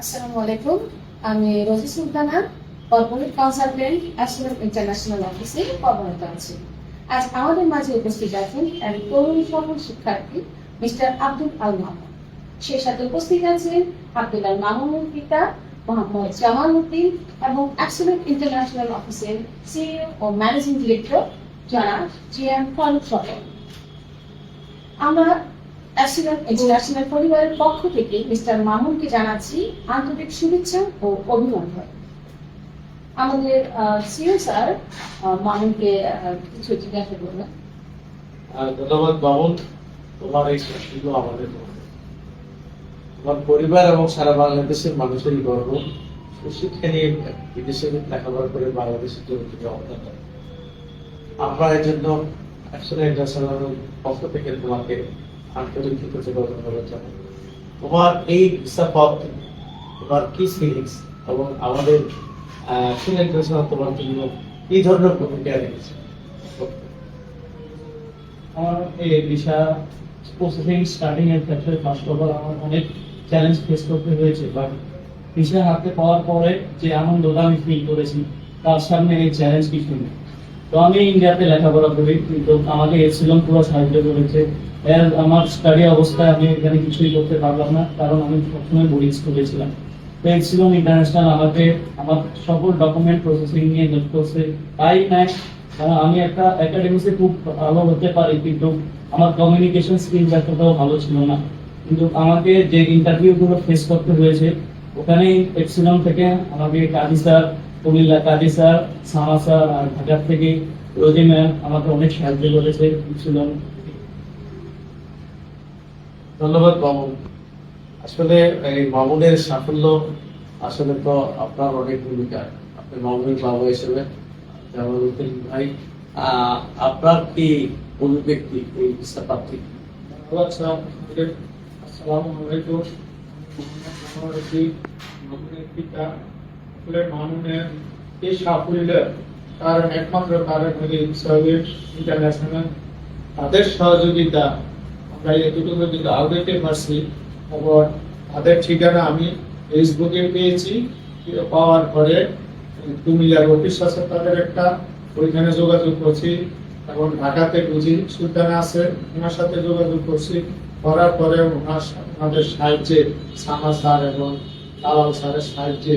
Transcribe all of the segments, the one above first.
আসসালামু আলাইকুম। আমি Rozy Sultana, corporate consultant Assurant International অফিসে কর্মরত আছি। আজ আমাদের মাঝে উপস্থিত আছেন এক তরুণ সফল শিক্ষার্থী, মিস্টার আব্দুল আল মামুন। সেই সাথে উপস্থিত আছেন আব্দুল আল মামুনের পিতা, মোহাম্মদ জামাল উদ্দিন এবং অ্যাসুরেন্ট ইন্টারন্যাশনাল অফিসের সিইও ও ম্যানেজিং ডিরেক্টর জনাব জি এম ফারুক সরকার। আমরা অ্যাসিডেন্ট ইন্টারন্যাশনাল পরিবারের পক্ষ থেকে মিস্টার মামুনকে জানাচ্ছি আন্তরিক শুভেচ্ছা ও অভিনন্দন। আমাদের সিও স্যার মামুনকে কিছু জিজ্ঞাসা করবেন। ধন্যবাদ বাবুল তোমার এই সাফল্য আমাদের। তোমার পরিবার এবং সারা বাংলাদেশের মানুষেরই গর্ব। সুশিক্ষা নিয়ে বিদেশে লেখাপড়া করে বাংলাদেশের জন্য অবদান আমরা এই জন্য আসলে ইন্টারন্যাশনাল পক্ষ থেকে তোমাকে আন্তরিক তোমার এই ভিসা তোমার কি ফিলিংস এবং আমাদের তোমার জন্য কি ধরনের রেখেছে আমার এই ভিসা প্রসেসিং স্টার্টিং এর ক্ষেত্রে ফার্স্ট অফ অল আমার অনেক চ্যালেঞ্জ ফেস করতে হয়েছে বাট ভিসা হাতে পাওয়ার পরে যে আনন্দটা আমি ফিল করেছি, তার সামনে এই চ্যালেঞ্জ কিছু নেই। তো আমি ইন্ডিয়াতে লেখাপড়া করি, কিন্তু আমাকে পুরো সাহায্য করেছে। এর আমার স্টাডি অবস্থায় আমি এখানে কিছুই করতে পারলাম না, কারণ আমি সবসময় বোর্ডিং স্কুলে ছিলাম। তো এক্সিলন ইন্টারন্যাশনাল আমাকে আমার সকল ডকুমেন্ট প্রসেসিং নিয়ে হেল্প করছে। তাই কারণ আমি একটা একাডেমিক্সে খুব ভালো হতে পারি, কিন্তু আমার কমিউনিকেশন স্কিলস এতটাও ভালো ছিল না। কিন্তু আমাকে যে ইন্টারভিউ গুলো ফেস করতে হয়েছে ওখানে এপসিলন থেকে আমাকে Kazi sir Cumilla Kazi sir Sama sir আর ঢাকার থেকে রোজি ম্যাম আমাকে অনেক সাহায্য করেছে এপসিলন ধন্যবাদ মামুন। আসলে এই মামুনের সাফল্য আসলে তো আপনার অনেক ভূমিকা। আপনি মামুনের বাবা হিসেবে জামালউদ্দিন ভাই আপনার কি অভিব্যক্তি এই প্রাপ্তি আসসালামু আলাইকুম। আমার আসলে মামুনের এই সাফল্যের কারণ একমাত্র কারণ হল সৌভিয়েত ইন্টারন্যাশনাল তাদের সহযোগিতা, আমরা এতটুকু কিন্তু আগাইতে পারছি এবং তাদের ঠিকানা আমি ফেসবুকে পেয়েছি। পাওয়ার পরে কুমিল্লার অফিস আছে তাদের একটা, ওইখানে যোগাযোগ করছি। এবং ঢাকাতে বুঝি সুলতানা আছে, ওনার সাথে যোগাযোগ করছি। করার পরে ওনার ওনাদের সাহায্যে সামা স্যার এবং দালাল স্যারের সাহায্যে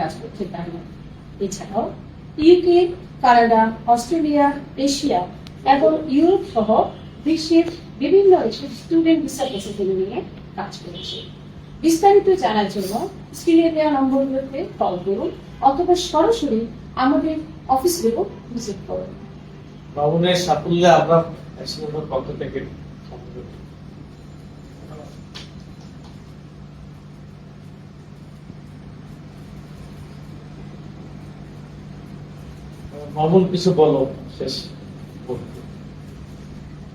কাজ করছে তা নয় এছাড়াও ইউকে কানাডা অস্ট্রেলিয়া এশিয়া এবং ইউরোপ সহ বিশ্বের বিভিন্ন দেশের স্টুডেন্ট ভিসা প্রসেসিং নিয়ে কাজ করেছে। বিস্তারিত জানার জন্য স্ক্রিনে দেওয়া নম্বরগুলোতে কল করুন অথবা সরাসরি আমাদের অফিস অফিসগুলো ভিজিট করুন মামুনের সাফল্যে আমরা একসঙ্গে পক্ষ থেকে। মামুন কিছু বলো, শেষ।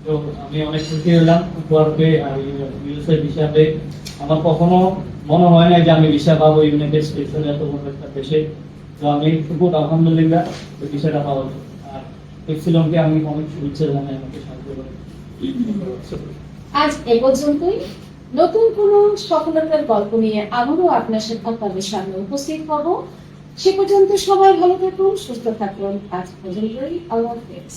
তো আমি অনেক খুশি হলাম উপহার পেয়ে আর ভিসা পেয়ে আমার কখনো মনে হয় না যে আমি ভিসা পাবো ইউনাইটেড স্টেটসের এত বড় একটা দেশে। তো আমি খুব আলহামদুলিল্লাহ ওই ভিসাটা। আর আমি অনেক শুভেচ্ছা জানাই আমাকে সাহায্য করে আজ এ পর্যন্তই। নতুন কোনো সফলতার গল্প নিয়ে আবারও আপনার আপনাদের সামনে উপস্থিত হব। সে পর্যন্ত সবাই ভালো থাকুন, সুস্থ থাকুন। আজ পর্যন্তই আল্লাহ হাফেজ।